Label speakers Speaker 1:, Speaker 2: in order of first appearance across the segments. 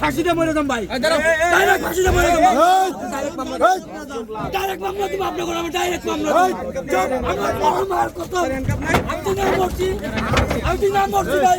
Speaker 1: ফাঁসিতে মরে দাম ভাই ডাইরেক্ট ফাঁসিতে মরে দাম ডাইরেক্ট মামলা ডাইরেক্ট মামলা করে আমি ডাইরেক্ট মামলা আমার মার কত আমি নাম মরছি আমি নাম মরছি ভাই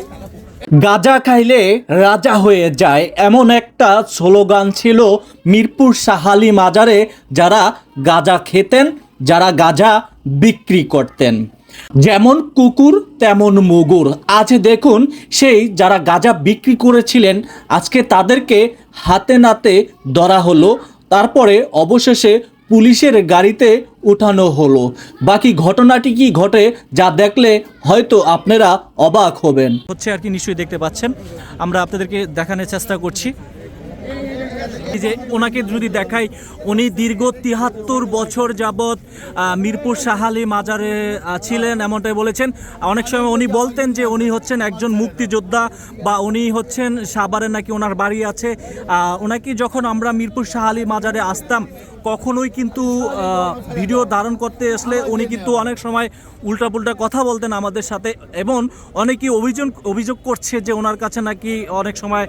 Speaker 2: গাজা খাইলে রাজা হয়ে যায় এমন একটা স্লোগান ছিল মিরপুর সাহালি মাজারে যারা গাজা খেতেন, যারা গাজা বিক্রি করতেন। যেমন কুকুর, তেমন মুগুর। আজ দেখুন সেই যারা গাজা বিক্রি করেছিলেন, আজকে তাদেরকে হাতে নাতে ধরা হলো। তারপরে অবশেষে পুলিশের গাড়িতে উঠানো হলো। বাকি ঘটনাটি কি ঘটে যা দেখলে হয়তো আপনারা অবাক হবেন।
Speaker 3: হচ্ছে আর কি, নিশ্চয়ই দেখতে পাচ্ছেন। আমরা আপনাদেরকে দেখানোর চেষ্টা করছি। যে ওনাকে যদি দেখাই, উনি দীর্ঘ তিহাত্তর বছর যাবৎ মিরপুর সাহালি মাজারে ছিলেন এমনটাই বলেছেন। অনেক সময় উনি বলতেন যে উনি হচ্ছেন একজন মুক্তিযোদ্ধা বা উনি হচ্ছেন সাভারে নাকি ওনার বাড়ি আছে। ওনাকে যখন আমরা মিরপুর সাহালি মাজারে আসতাম, কখনোই কিন্তু ভিডিও ধারণ করতে আসলে উনি কিন্তু অনেক সময় উল্টাপুল্টা কথা বলতেন আমাদের সাথে। এবং অনেকেই অভিযোগ অভিযোগ করছে যে ওনার কাছে নাকি অনেক সময়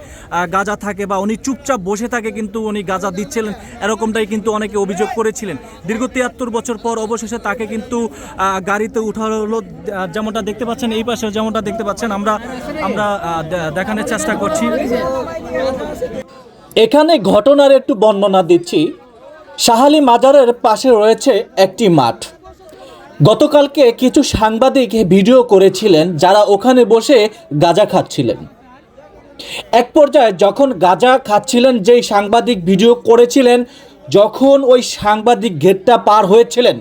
Speaker 3: গাজা থাকে বা উনি চুপচাপ বসে থাকে, কিন্তু উনি গাঁজা দিচ্ছিলেন। এরকমটাই কিন্তু অনেকে অভিযোগ করেছিলেন। দীর্ঘ তিয়াত্তর বছর পর অবশেষে তাকে কিন্তু গাড়িতে উঠানো হলো। যেমনটা দেখতে পাচ্ছেন, এই পাশে যেমনটা দেখতে পাচ্ছেন, আমরা আমরা দেখানোর চেষ্টা করছি।
Speaker 2: এখানে ঘটনার একটু বর্ণনা দিচ্ছি। সাহালি মাজারের পাশে রয়েছে একটি মাঠ। গতকালকে কিছু সাংবাদিক ভিডিও করেছিলেন যারা ওখানে বসে গাঁজা খাচ্ছিলেন। এক পর্যায়ে যখন গাঁজা খাচ্ছিলেন, যেই সাংবাদিক ভিডিও করেছিলেন, যখন ওই সাংবাদিক গেটটা পার হয়েছিলেন,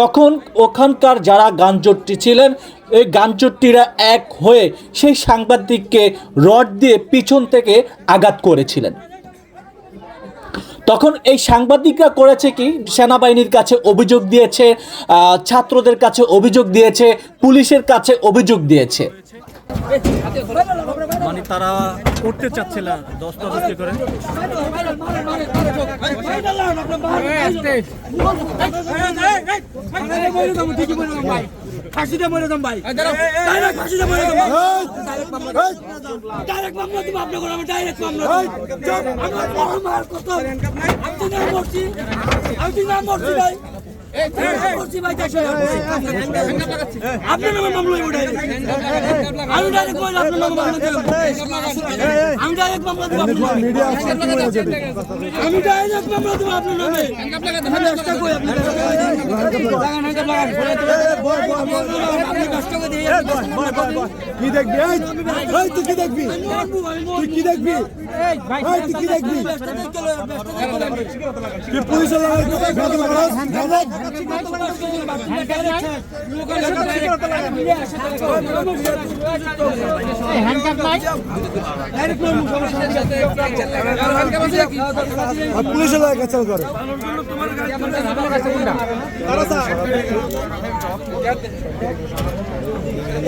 Speaker 2: তখন ওখানকার যারা গানজট্টি ছিলেন, এই গানজট্টিরা এক হয়ে সেই সাংবাদিককে রড দিয়ে পিছন থেকে আঘাত করেছিলেন। তখন এই সাংবাদিকরা করেছে কি, সেনাবাহিনীর কাছে অভিযোগ দিয়েছে ছাত্রদের কাছে অভিযোগ দিয়েছে, পুলিশের কাছে অভিযোগ দিয়েছে।
Speaker 3: মানে তারা করতে চাচ্ছিল দস্তাদস্তি করে
Speaker 1: ফাঁসিতে মরে দাম ভাই ডাইরেক্ট ফাঁসিতে মরে দাম ডাইরেক্ট মামলা দিব আপনি করে আমি ডাইরেক্ট মামলা আমার মার কত আমি নাম মরছি আমি নাম মরছি ভাই মরছি ভাই নামে মামলা আমি ডাইরেক্ট বলি আপনার নামে মামলা দেব আমি ডাইরেক্ট মামলা দেব আমি ডাইরেক্ট মামলা দেব আপনার নামে আমি চেষ্টা করি আপনি লাগান হাঙ্গাম লাগান আপনি কষ্ট করে দিয়ে
Speaker 4: কি দেখবি তুই কি দেখবি তুই কি দেখবি তুই কি দেখবি তুই পুলিশের লাগে কাচাল করে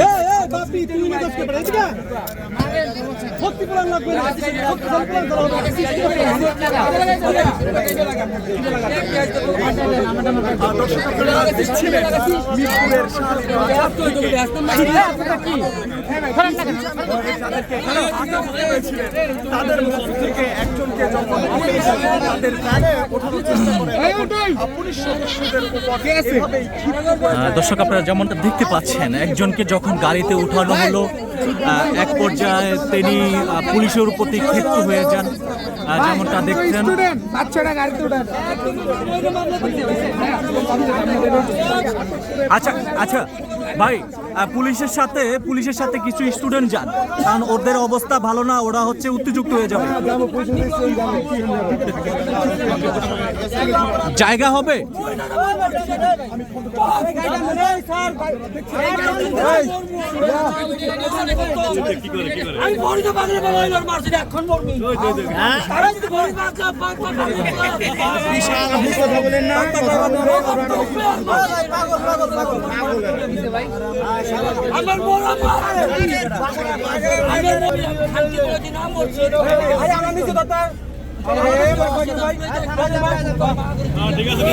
Speaker 4: এ এ বাপি তুই নিয়ে দোষ করে এদিকে শক্তি প্রদান লাগবে শক্তি প্রদান করা
Speaker 5: তাদের মধ্য থেকে একজনকে যখন তাদের ওঠানোর চেষ্টা করে
Speaker 3: দর্শক আপনারা যেমনটা দেখতে পাচ্ছেন একজনকে যখন গাড়িতে উঠানো হলো এক পর্যায়ে তিনি পুলিশের প্রতি ক্ষিপ্ত হয়ে যান। যেমনটা দেখছেন। আচ্ছা আচ্ছা ভাই পুলিশের সাথে পুলিশের সাথে কিছু স্টুডেন্ট যান। কারণ ওদের অবস্থা ভালো না, ওরা হচ্ছে উত্তেজুক্ত হয়ে যাবে। জায়গা হবে?
Speaker 4: না
Speaker 1: আমার বড় মার আমার বড় খান্তি ঠিক দিন